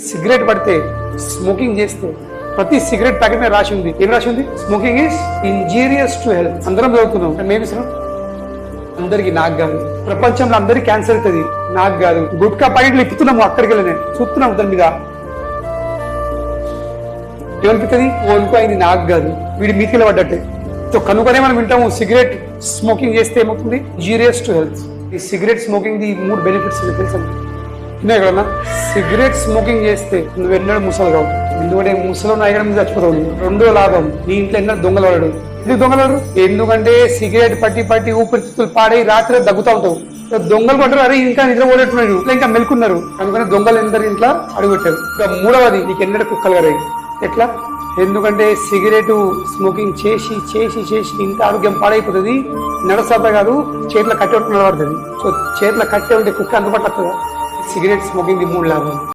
Cigarette పడితే smoking చేస్తే ప్రతి సిగరెట్ ప్యాకెట్ మీద రాసి ఉంది. ఏం రాసి ఉంది? Smoking is injurious to health. అందరం చదువుతున్నాం. మేము ఇస్తున్నాం అందరికి నాకు కాదు. ప్రపంచంలో అందరికి క్యాన్సర్ అవుతుంది. నాకు కాదు. గుట్కా పాయింట్లు ఇప్పుతున్నాము అక్కడికి వెళ్ళి నేను చూస్తున్నాం దాని మీద. ఏమనిపిస్తుంది? ఓనుకోయింది నాకు కాదు. వీడి మీతిలో పడ్డట్టే సో కనుకనే మనం వింటాము సిగరెట్ స్మోకింగ్ చేస్తే ఏమవుతుంది? Injurious to health. ఈ సిగరెట్ స్మోకింగ్ ది మూడు బెనిఫిట్స్ తెలుసు తెలుసా? విన్నా ఎక్కడన్నా? సిగరెట్ స్మోకింగ్ చేస్తే నువ్వు ఎన్నడూ ముసలు కావు ఎందుకంటే ముసలో నాయకడం మీద చచ్చిపోతావు. రెండో లాభం నీ ఇంట్లో ఎన్నడూ దొంగలు పడడు ఎందుకు దొంగలు ఎందుకంటే సిగరెట్ పట్టి పట్టి ఊపిరితిత్తులు పాడై రాత్రి దగ్గుతా ఉంటావు. దొంగలు పడ్డారు అరే ఇంకా నిద్ర పోలేట్టున్నారు. ఇట్లా ఇంకా మెలుకున్నారు. అందుకని దొంగలు ఎందరు ఇంట్లో అడుగుపెట్టారు. ఇక మూడవది నీకు ఎన్నడూ కుక్కలు గారు ఎట్లా? ఎందుకంటే సిగరెట్ స్మోకింగ్ చేసి చేసి చేసి ఇంత ఆరోగ్యం పాడైపోతుంది. నడసత కాదు చేతిలో కట్టె నిలబడుతుంది సో చేతిలో కట్టే ఉంటే కుక్క అందుబాటులో వస్తుందా సిగరెట్ స్మోకింగ్ ది మూడు లాభం